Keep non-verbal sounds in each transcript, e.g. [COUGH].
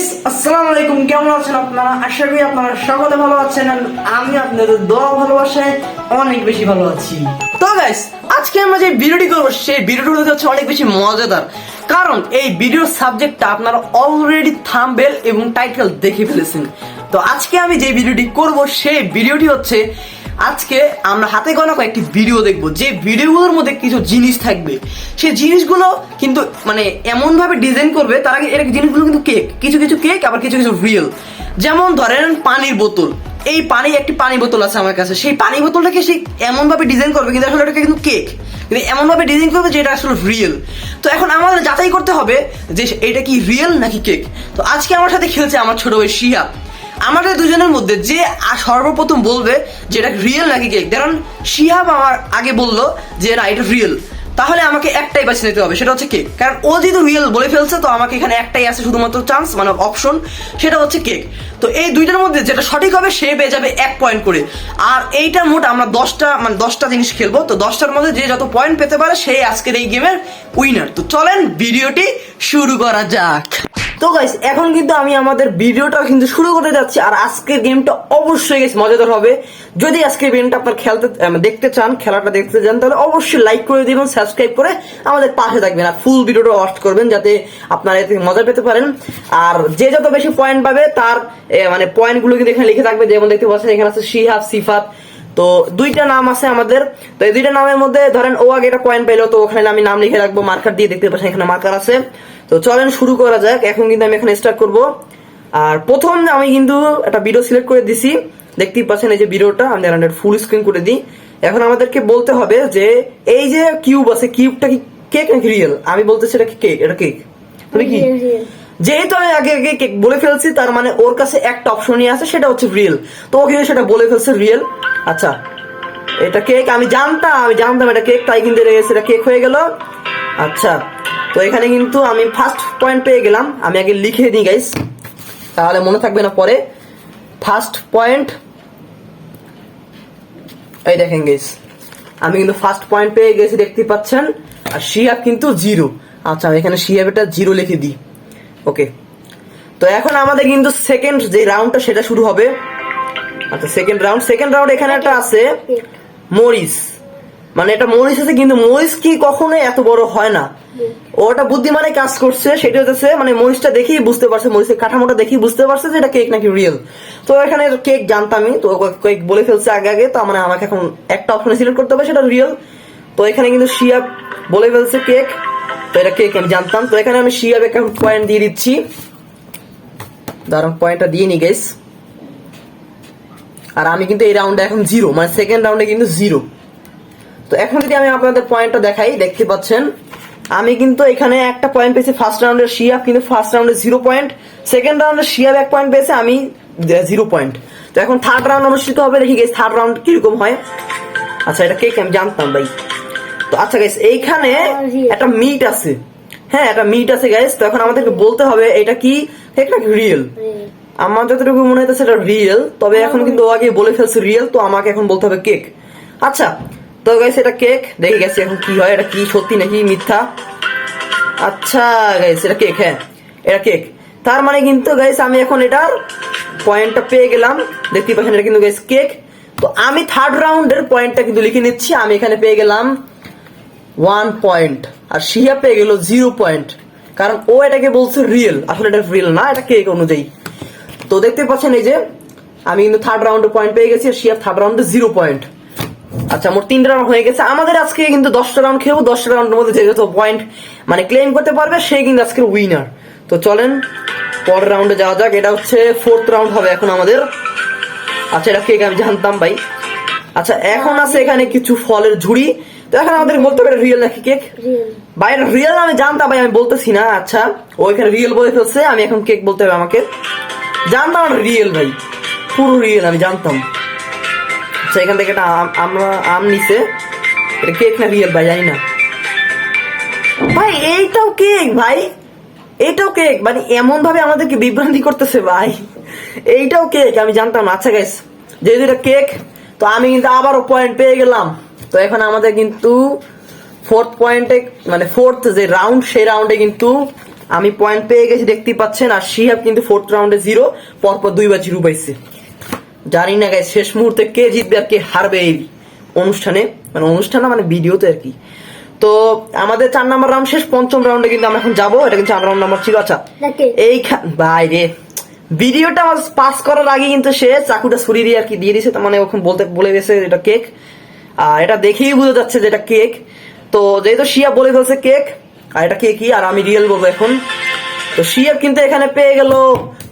Guys আসসালামু আলাইকুম। কেমন আছেন আপনারা? আশা করি আপনারা সকলে ভালো আছেন আমি আপনাদের দোয়া অনেক বেশি ভালো আছি। তো গাইস আজকে আমরা যে ভিডিওটি করব, সেই ভিডিওটি হচ্ছে অনেক বেশি মজাদার। কারণ এই ভিডিওর সাবজেক্টটা আপনারা অলরেডি থাম্বেল এবং টাইটেল দেখে ফেলেছেন। তো আজকে আমি যে ভিডিওটি করব, সেই ভিডিওটি হচ্ছে আজকে আমরা হাতে গোনা কয়েকটি ভিডিও দেখব। যে ভিডিওগুলোর মধ্যে কিছু জিনিস থাকবে। সেই জিনিসগুলো কিন্তু মানে এমন ভাবে ডিজাইন করবে, তার আগে এর জিনিসগুলো কিন্তু কেক কিছু কিছু কেক আবার কিছু কিছু রিয়েল যেমন ধরেন পানির বোতল। এই পানি, একটি পানি বোতল আছে আমার কাছে। সেই পানি বোতলটাকে সেই এমন ভাবে ডিজাইন করবে কিন্তু আসলে এটা কিন্তু কেক কিন্তু এমন ভাবে ডিজাইন করবে যে এটা আসলে রিয়েল তো এখন আমাদের যাচাই করতে হবে যে এটা কি রিয়েল নাকি কেক তো আজকে আমার সাথে খেলছে আমার ছোট ভাই শিয়া আমাদের দুজনের মধ্যে যে সর্বপ্রথম বলবে যে এটা রিয়েল নাকি কেক কারণ শিহাব আমার আগে বলল যে না, এটা রিয়েল তাহলে আমাকে একটাই বাছে নিতে হবে, সেটা হচ্ছে কেক কারণ ও যেহেতু রিয়েল বলে ফেলছে, তো আমাকে এখানে একটাই আছে শুধুমাত্র চান্স মানে অপশন সেটা হচ্ছে কেক তো এই দুইটার মধ্যে যেটা সঠিক হবে, সে পেয়ে যাবে এক পয়েন্ট করে। আর এইটার মোট আমরা দশটা মানে দশটা জিনিস খেলব, তো দশটার মধ্যে যে যত পয়েন্ট পেতে পারে সেই আজকের এই গেমের উইনার তো চলেন, ভিডিওটি শুরু করা যাক। তো গাইস এখন কিন্তু আমি আমাদের ভিডিওটা কিন্তু শুরু করতে যাচ্ছি, আর আজকের গেমটা অবশ্যই গাইস মজাদার হবে। যদি আজকের গেমটা আপনার খেলতে দেখতে চান, খেলাটা দেখতে চান, তাহলে অবশ্যই লাইক করে দিবেন সাবস্ক্রাইব করে আমাদের পাশে থাকবেন, আর ফুল ভিডিওটা ওয়াচ করবেন, যাতে আপনারা এতে মজা পেতে পারেন। আর যে যত বেশি পয়েন্ট পাবে, তার মানে পয়েন্টগুলো কিন্তু এখানে লিখে থাকবে, যেমন দেখতে পাচ্ছেন, এখানে আছে শিহাব, সিফাত তো দুইটা নাম আছে আমাদের। তো এই দুইটা নামের মধ্যে ধরেন ও আগে একটা কয়েন পেল তো ওখানে আমি নাম লিখে রাখব মার্কার দিয়ে দেখতে পাচ্ছেন এখানে মার্কার আছে। তো চলেন শুরু করা যাক এখন কিন্তু আমি এখানে স্টার্ট করব। আর প্রথম আমি কিন্তু একটা ভিডিও সিলেক্ট করে দিছি দেখতেই পাচ্ছেন এই যে ভিডিওটা আমি ফুল স্ক্রিন করে দিই। এখন আমাদেরকে বলতে হবে যে এই যে কিউব আছে কিউবটা কি কেক নাকি রিয়েল আমি বলতেছি এটা কি কেক এটা কেক তুমি কি. যেহেতু আমি আগে আগে কেক বলে ফেলছি তার মানে ওর কাছে একটা অপশনই আছে সেটা হচ্ছে রিয়েল তো ও কিন্তু সেটা বলে ফেলছে রিয়েল আচ্ছা এটা কেক আমি জানতাম আমি জানতাম এটা কেক তাই কিন্তু এটা এটা কেক হয়ে গেল। আচ্ছা তো এখানে কিন্তু আমি ফার্স্ট পয়েন্ট পেয়ে গেলাম। আমি আগে লিখে দিই গাইস তাহলে মনে থাকবে না পরে। ফার্স্ট পয়েন্ট এই দেখেন গাইস আমি কিন্তু ফার্স্ট পয়েন্ট পেয়ে গেছি, দেখতে পাচ্ছেন। আর শিয়াব কিন্তু জিরো আচ্ছা এখানে শিয়াব এটা জিরো লিখে দিই। ওকে তো এখন আমাদের কিন্তু সেকেন্ড যে রাউন্ডটা সেটা শুরু হবে। আচ্ছা সেকেন্ড রাউন্ড সেকেন্ড রাউন্ড এখানে একটা আছে মরিস। মানে এটা মরিস আছে কিন্তু মরিস কি কখনো এত বড় হয় না। ওটা বুদ্ধিমানে কাজ করছে সেটা হচ্ছে মানে মরিচটা দেখেই বুঝতে পারছে মরিচের কাঠামোটা দেখেই বুঝতে পারছে যে এটা কেক নাকি রিয়েল তো এখানে কেক জানতামই তো কেক বলে ফেলছে আগে আগে তো মানে আমাকে এখন একটা অপশনে সিলেক্ট করতে হবে সেটা রিয়েল তো এখানে কিন্তু শিয়াব বলে ফেলছে কেক তো এটা কেক আমি জানতাম। তো এখানে আমি শিয়াব একটা পয়েন্ট দিয়ে দিচ্ছি। দাঁড়ান পয়েন্টটা দিয়ে নি গেস আর আমি কিন্তু এই রাউন্ডে এখন জিরো মানে সেকেন্ড রাউন্ডে কিন্তু জিরো তো এখন যদি আমি আপনাদের পয়েন্টটা দেখাই, দেখতে পাচ্ছেন, আমি কিন্তু এখানে একটা পয়েন্ট পেয়েছি ফার্স্ট রাউন্ডে শিয়াব কিন্তু ফার্স্ট রাউন্ডে জিরো পয়েন্ট সেকেন্ড রাউন্ডে শিয়াব এক পয়েন্ট পেয়েছে আমি জিরো পয়েন্ট তো এখন থার্ড রাউন্ড অনুষ্ঠিত হবে, দেখি গেস থার্ড রাউন্ড কীরকম হয়। আচ্ছা এটা কে আমি জানতাম ভাই। তো আচ্ছা গাইস এইখানে একটা মিট আছে। হ্যাঁ একটা মিট আছে গাইস তো এখন আমাদেরকে বলতে হবে, এটা কি? নাকি রিয়েল. আমার যতটুকু মনে হইতেছে এটা রিয়েল তবে এখন কিন্তু ও আগে বলে ফেলছে রিয়েল তো আমাকে এখন বলতে হবে কেক আচ্ছা তো গাইস এটা কেক দেখে গেছি এখন কি হয় এটা কি সত্যি নাকি মিথ্যা? আচ্ছা গাইস এটা কেক হ্যাঁ এটা কেক তার মানে কিন্তু গাইস আমি এখন এটার পয়েন্টটা পেয়ে গেলাম। দেখতে পাচ্ছেন এটা কিন্তু গাইস কেক তো আমি থার্ড রাউন্ডের পয়েন্টটা কিন্তু লিখে নিচ্ছি আমি এখানে পেয়ে গেলাম ওয়ান পয়েন্ট আর শিয়া পেয়ে গেল জিরো পয়েন্ট কারণ ও এটাকে বলছে রিয়েল আসলে এটা রিয়েল না এটা কেক অনুযায়ী। তো দেখতে পাচ্ছেন এই যে, আমি কিন্তু থার্ড রাউন্ডে পয়েন্ট পেয়ে গেছি, আর শিয়া থার্ড রাউন্ডে জিরো পয়েন্ট আচ্ছা মোট তিনটা রাউন্ড হয়ে গেছে। আমাদের আজকে কিন্তু দশটা রাউন্ড খেয়েও দশটা রাউন্ডের মধ্যে যে যত পয়েন্ট মানে ক্লেম করতে পারবে, সে কিন্তু আজকের উইনার তো চলেন, পরের রাউন্ডে যাওয়া যাক। এটা হচ্ছে ফোর্থ রাউন্ড হবে এখন আমাদের। আচ্ছা এটা কেক আমি জানতাম ভাই? আচ্ছা এখন আছে এখানে কিছু ফলের ঝুড়ি। তো এখন আমাদের বলতে হবে রিয়েল নাকি কেক. ভাই রিয়েল আমি জানতাম ভাই আমি বলতেছি না আচ্ছা। ও এখানে রিয়েল বলে ফেলছে আমি এখন কেক বলতে হবে আমাকে। জানতাম রিয়েল ভাই পুরো রিয়েল আমি জানতাম। আচ্ছা এখান থেকে একটা আমরা আম নিছে। এটা কেক না রিয়েল ভাই জানি না। ভাই এইটাও কেক ভাই এইটাও কেক মানে এমন ভাবে আমাদেরকে বিভ্রান্তি করতেছে ভাই। এইটাও কেক আমি জানতাম আচ্ছা গাইস যেহেতু এটা কেক তো আমি কিন্তু আবারও পয়েন্ট পেয়ে গেলাম। তো এখন আমাদের কিন্তু ফোর্থ পয়েন্টে মানে ফোর্থ যে রাউন্ড সেই রাউন্ডে কিন্তু আমি পয়েন্ট পেয়ে গেছি দেখতেই পাচ্ছেন আর শিহাব কিন্তু ফোর্থ রাউন্ডে জিরো পরপর দুইবার জিরো পাইছে। জানি না গাইস শেষ মুহূর্তে কে জিতবে আর কে হারবে এই অনুষ্ঠানে মানে অনুষ্ঠান মানে ভিডিওতে আর কি। তো আমাদের চার নাম্বার রাউন্ড শেষ পঞ্চম রাউন্ডে কিন্তু আমরা এখন যাব এটা কিন্তু চার রাউন্ড নাম্বার ছিল আচ্ছা এই বাইরে ভিডিওটা পাস করার আগে কিন্তু সে চাকুটা ছুরি দিয়ে আর কি দিয়ে দিয়েছে তার মানে ওখানে বলতে বলে গেছে এটা কেক আর এটা দেখেই বোঝা যাচ্ছে যে এটা কেক তো যেহেতু শিয়া বলে ফেলছে কেক আর এটা কেকই আর আমি রিয়েল বলব এখন। তো শিয়া কিন্তু এখানে পেয়ে গেল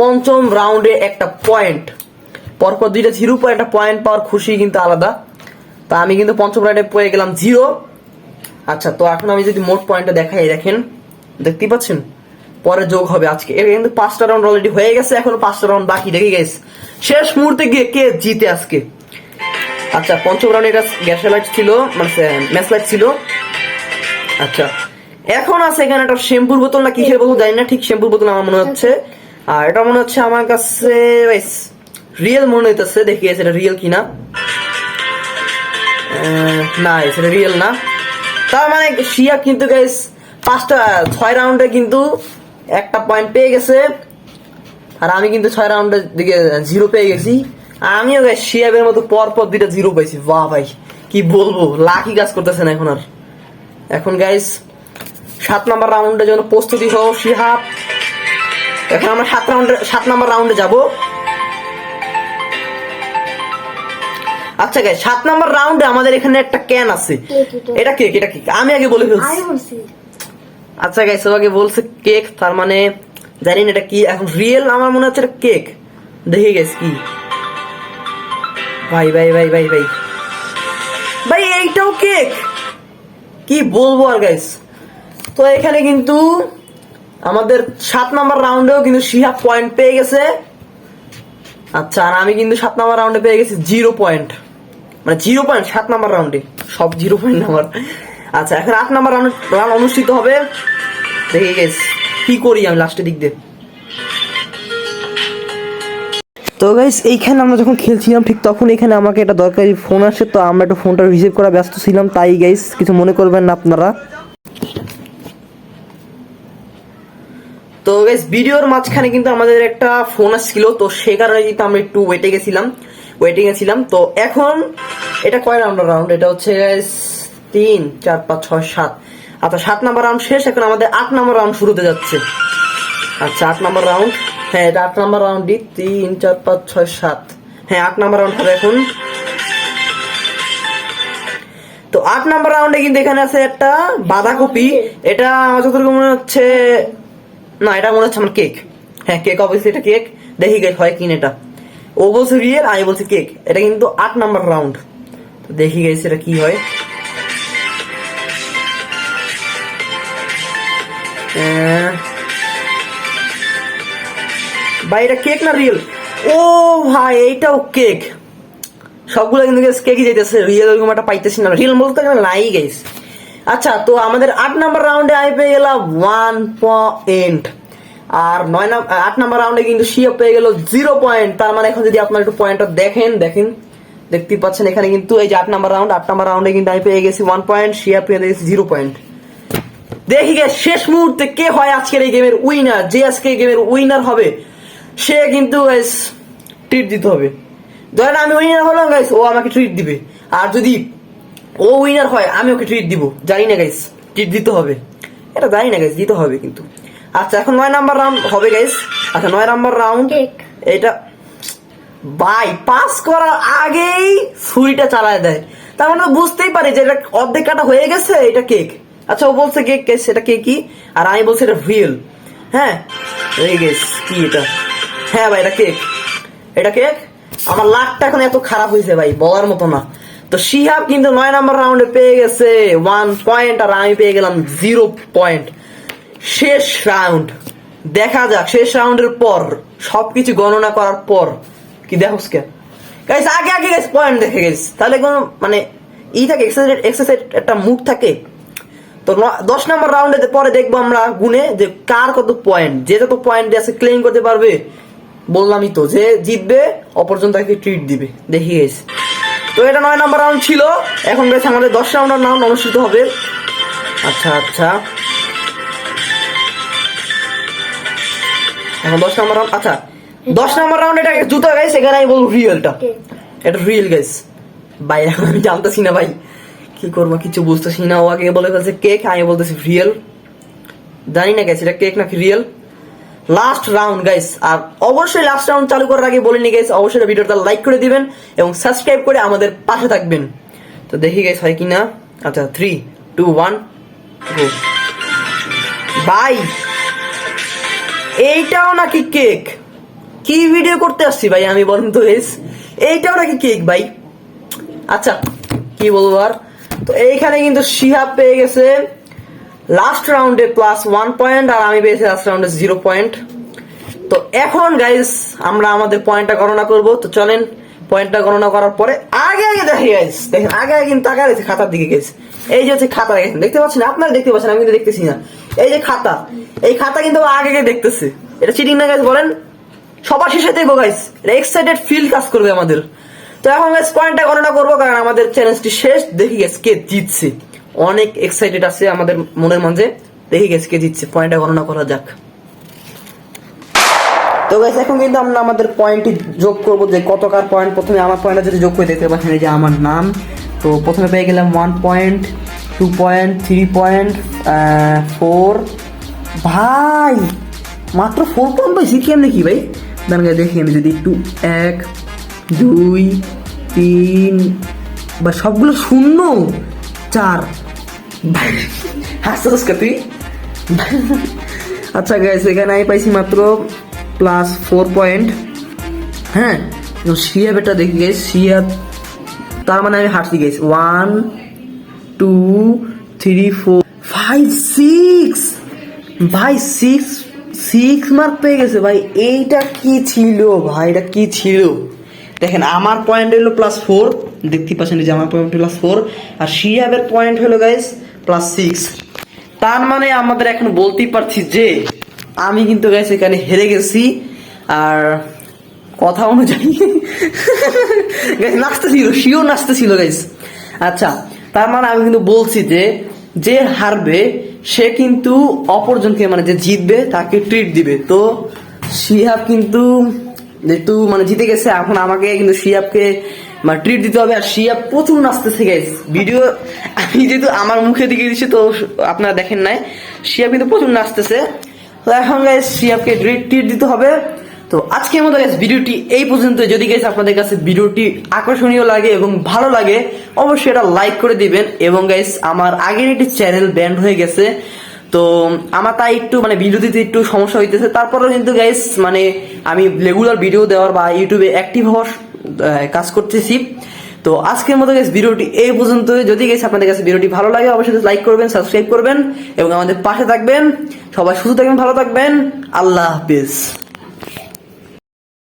পঞ্চম রাউন্ডে একটা পয়েন্ট পরপর দুইটা জিরো পর একটা পয়েন্ট পাওয়ার খুশি কিন্তু আলাদা। তা আমি কিন্তু পঞ্চম রাউন্ডে পেয়ে গেলাম জিরো আচ্ছা তো এখন আমি যদি মোট পয়েন্টটা দেখাই, দেখেন। দেখতেই পাচ্ছেন? পরে যোগ হবে আজকে। কিন্তু পাঁচটা রাউন্ড অলরেডি হয়ে গেছে, এখনও পাঁচটা রাউন্ড বাকি দেখে গেছে শেষ মুহূর্তে গিয়ে কে জিতে আজকে? আচ্ছা পঞ্চম রাউন্ডে এটা গ্যাসের লাইট ছিল মানে ম্যাচ লাইট ছিল। আচ্ছা এখন আছে এখানে একটা শ্যাম্পুর বোতল না কিসের বোতল জানি না, ঠিক শ্যাম্পুর বোতল আমার মনে হচ্ছে। আর এটা মনে হচ্ছে আমার কাছে রিয়েল মনে হইতেছে, দেখি এটা রিয়েল কিনা। না সেটা রিয়েল না। তার মানে শিয়া কিন্তু গাইস পাঁচটা, ছয় রাউন্ডে কিন্তু একটা পয়েন্ট পেয়ে গেছে। আর আমি কিন্তু ছয় রাউন্ডের দিকে জিরো পেয়ে গেছি। আমিও গাইস শিয়াবের মতো পর পর দুইটা জিরো পাইছি। বাহ ভাই কি বলব? লাকি কাজ করতেছে না এখন আর। এখন গাইস সাত নাম্বার রাউন্ডের জন্য প্রস্তুতি হও শিহাব। এখন আমরা সাত রাউন্ডে সাত নাম্বার রাউন্ডে যাব। আচ্ছা গাইস সাত নাম্বার রাউন্ডে আমাদের এখানে একটা ক্যান আছে। এটা। কেক এটা কেক আমি আগে বলে ফেলছি। আচ্ছা গাইস ওকে বলছে কেক তার মানে জানি না এটা কি। এখন রিয়েল আমার মনে হচ্ছে এটা কেক দেখে গেছ কি। ভাই ভাই ভাই ভাই ভাই। ভাই, এইটাও কেক? কি বলব আর গাইস তো এখানে কিন্তু আমাদের সাত নাম্বার রাউন্ডেও কিন্তু শিহাব পয়েন্ট পেয়ে গেছে। আচ্ছা আর আমি কিন্তু সাত নাম্বার রাউন্ডে পেয়ে গেছি জিরো পয়েন্ট মানে জিরো পয়েন্ট সাত নাম্বার রাউন্ডে সব জিরো পয়েন্ট আমার। আচ্ছা এখন আট নাম্বার রাউন্ড রাউন্ড অনুষ্ঠিত হবে। দেখে গেছ কি করি আমি লাস্টের দিক দিয়ে? তো গাইস এইখানে আমরা যখন খেলছিলাম, ঠিক তখন এখানে আমাকে একটা দরকারি ফোন আসে, তো আমরা একটু ফোনটা রিসিভ করা ব্যস্ত ছিলাম, তাই গাইস কিছু মনে করবেন না আপনারা। তো গাইস ভিডিওর মাঝখানে কিন্তু আমাদের একটা ফোন আসছিল, তো সে কারণে কিন্তু আমরা একটু ওয়েটে গেছিলাম ওয়েটিং এ ছিলাম। তো এখন এটা কয় রাউন্ড রাউন্ড এটা হচ্ছে গাইস তিন, চার, পাঁচ, ছয়, সাত। আচ্ছা সাত নাম্বার রাউন্ড শেষ, এখন আমাদের আট নাম্বার রাউন্ড শুরু হতে যাচ্ছে। আচ্ছা আট নাম্বার রাউন্ড হ্যাঁ এটা আট নাম্বার রাউন্ডই তিন চার পাঁচ ছয় সাত। হ্যাঁ আট নাম্বার রাউন্ড হবে এখন তো আট নাম্বার রাউন্ডে কিন্তু এখানে আছে একটা বাঁধাকপি। এটা আমার যতটুকু মনে হচ্ছে না এটা মনে হচ্ছে আমার কেক হ্যাঁ কেক অবশ্যই এটা কেক দেখি কেক হয় কিন এটা। ও বলছে রিয়েল আমি বলছি কেক এটা কিন্তু আট নাম্বার রাউন্ড তো দেখি গেছি এটা কি হয়। আহ, ভাই, এটা কেক না রিয়েল ও ভাই, এইটাও কেক সবগুলো কিন্তু কেকই যেতেছে রিয়েল ওরকম একটা পাইতেছি না। রিয়েল বলতে গেলে নাই গেছে আচ্ছা তো আমাদের আট নাম্বার রাউন্ডে আই পেয়ে গেলাম ওয়ান পয়েন্ট আর নয় আট নাম্বার রাউন্ডে কিন্তু শিয়া পেয়ে গেল জিরো পয়েন্ট তার মানে এখন যদি আপনার একটু পয়েন্টটা দেখেন দেখেন। দেখতেই পাচ্ছেন, এখানে কিন্তু এই যে আট নাম্বার রাউন্ড আট নাম্বার রাউন্ডে কিন্তু আমি পেয়ে গেছি ওয়ান পয়েন্ট শিয়া পেয়ে গেছি জিরো পয়েন্ট দেখি গে শেষ মুহূর্তে কে হয় আজকের এই গেমের উইনার যে আজকে গেমের উইনার হবে? সে কিন্তু গাইস ট্রিট দিতে হবে। ধরেন আমি উইনার হলাম গাইস ও আমাকে ট্রিট দিবে। আর যদি ও উইনার হয় আমি ওকে ট্রিট দিব। জানি না গাইস ট্রিট দিতে হবে। এটা জানি না গাইস দিতে হবে কিন্তু। আচ্ছা এখন নয় নাম্বার রাউন্ড হবে গাইস আচ্ছা নয় নাম্বার রাউন্ড। এটা বাই পাস করার আগেই ছুরিটা চালায় দেয়। তার মানে বুঝতেই পারে যে এটা অর্ধেক কাটা হয়ে গেছে এটা কেক আচ্ছা ও বলছে কেক কেক সেটা কেকই আর আমি বলছি এটা রিয়েল হ্যাঁ? এই গেস কি এটা? হ্যাঁ ভাই, এটা কেক এটা কেক আমার লাকটা এখন এত খারাপ হয়েছে ভাই, বলার মতো না। তো শিহাব কিন্তু নয় নাম্বার রাউন্ডে পেয়ে গেছে। ওয়ান পয়েন্ট আর আমি পেয়ে গেলাম জিরো পয়েন্ট শেষ রাউন্ড দেখা যাক, শেষ রাউন্ডের পর, সবকিছু গণনা করার পর, কি দেখো কে গাইস আগে আগে গাইস পয়েন্ট দেখে গেছ তাহলে কোনো মানে ই থাকে এক্সারসাইজ এক্সারসাইজ একটা মুড থাকে। তো দশ নম্বর রাউন্ডে পরে দেখব আমরা গুনে যে কার কত পয়েন্ট যে যত পয়েন্ট আছে ক্লেম করতে পারবে বললামই তো যে জিতবে অপরজন তাকে ট্রিট দিবে। দেখি গেছে তো এটা নয় নম্বর রাউন্ড ছিল। এখন গেছে আমাদের দশ রাউন্ডের রাউন্ড অনুষ্ঠিত হবে। আচ্ছা আচ্ছা। এখন দশ নম্বর রাউন্ড আচ্ছা দশ নম্বর রাউন্ড এটা জুতো গাইস এখানে আমি বলব রিয়েলটা এটা রিয়েল গাইস ভাই এখন আমি জানতেছি না ভাই। কি করব কিছু বুঝতেছি না। ও আগে বলে ফেলছে কেক আমি বলতেছি রিয়েল জানি না গাইস এটা কেক নাকি রিয়েল লাস্ট রাউন্ড গাইস আর অবশ্যই লাস্ট রাউন্ড চালু করার আগে বলিনি গাইস অবশ্যই ভিডিওটা লাইক করে দিবেন এবং সাবস্ক্রাইব করে আমাদের পাশে থাকবেন। তো দেখি গাইস হয় কিনা? আচ্ছা থ্রি টু ওয়ান ভাই, এইটাও নাকি কেক কি ভিডিও করতে আসছি ভাই আমি বলুন তো গাইস এইটাও নাকি কেক ভাই? আচ্ছা কি বলব আর? তো এইখানে কিন্তু শিহাব পেয়ে গেছে। লাস্ট রাউন্ডে প্লাস ওয়ান পয়েন্ট আর আমি পেয়েছি লাস্ট রাউন্ডে জিরো পয়েন্ট তো এখন গাইস আমরা আমাদের পয়েন্টটা গণনা করব। তো চলেন পয়েন্টটা গণনা করার পরে আগে আগে দেখি গাইস দেখেন, আগে আগে কিন্তু রয়েছে খাতার দিকে গেছে। এই যে হচ্ছে খাতা, দেখেন, দেখতে পাচ্ছেন? আপনারা দেখতে পাচ্ছেন, আমি কিন্তু দেখতেছি না। এই যে খাতা, এই খাতা কিন্তু আগে আগে দেখতেছে। এটা চিটিং না গাইস বলেন? সবার শেষে দেখব গাইস এটা এক্সাইটেড ফিল কাজ করবে আমাদের। তো এখন গাইস পয়েন্টটা গণনা করব, কারণ আমাদের চ্যালেঞ্জটি শেষ। দেখি গেছে কে জিতছে। অনেক এক্সাইটেড আছে আমাদের মনের মাঝে। দেখি গেছে কে জিতছে পয়েন্টটা গণনা করা যাক। তো গাইস এখন কিন্তু আমরা আমাদের পয়েন্টটি যোগ করব যে কতকার পয়েন্ট প্রথমে আমার পয়েন্টটা যদি যোগ করে দেখতে পাচ্ছেন এই যে আমার নাম। তো প্রথমে পেয়ে গেলাম one point two point three point four ভাই মাত্র ফোর পয়েন্ট পাইছি কেমনি কি ভাই? guys, দেখি আমি যদি একটু এক দুই তিন বা সবগুলো শূন্য চার [LAUGHS] হাসতে তুই? আচ্ছা গাইস এখানে আমি পাইছি মাত্র প্লাস ফোর পয়েন্ট হ্যাঁ শিয়াব এটা দেখি গেছি শিয়াব তার মানে আমি হাঁটছি গেছি one two three four five six ভাই সিক্স সিক্স মার্ক পেয়ে গেছে ভাই। এইটা কি ছিল? ভাই, এটা কি ছিল? দেখেন, আমার পয়েন্ট হলো প্লাস ফোর দেখতে পাচ্ছেন যে আমার পয়েন্ট প্লাস ফোর আর শিয়াবের পয়েন্ট হলো গাইস প্লাস সিক্স তার মানে আমাদের এখন বলতেই পারছি যে, আমি কিন্তু গাইস এখানে হেরে গেছি। আর কথা অনুযায়ী গাইস নাচতেছিল শিওর নাচতেছিল গাইস আচ্ছা তার মানে আমি কিন্তু বলছি যে যে হারবে, সে কিন্তু অপরজনকে মানে যে জিতবে, তাকে ট্রিট দিবে। তো, শিহাব কিন্তু যেহেতু মানে জিতে গেছে। এখন আমাকে কিন্তু শিয়াবকে মানে ট্রিট দিতে হবে আর শিয়াব প্রচুর নাচতেছে গাইস ভিডিও আমি যেহেতু আমার মুখে দিকে দিচ্ছি তো আপনারা দেখেন নাই। শিয়াব কিন্তু প্রচুর নাচতেছে। তো এখন গাইস শিয়াবকে ট্রিট ট্রিট দিতে হবে। তো আজকের মতো গাইস ভিডিওটি এই পর্যন্ত যদি গাইস আপনাদের কাছে ভিডিওটি আকর্ষণীয় লাগে এবং ভালো লাগে, অবশ্যই এটা লাইক করে দিবেন। এবং গাইস আমার আগের একটি চ্যানেল ব্যান্ড হয়ে গেছে। তো আমার তাই একটু মানে ভিডিও দিতে একটু সমস্যা হইতেছে। তারপরেও কিন্তু গাইস মানে আমি রেগুলার ভিডিও দেওয়ার বা ইউটিউবে অ্যাক্টিভ হওয়ার কাজ করতেছি। তো আজকের মতো গেছে ভিডিওটি এই পর্যন্ত যদি গেছে আপনাদের কাছে ভিডিওটি ভালো লাগে, অবশ্যই লাইক করবেন সাবস্ক্রাইব করবেন এবং আমাদের পাশে থাকবেন। সবাই সুস্থ থাকবেন, ভালো থাকবেন। আল্লাহ হাফিজ।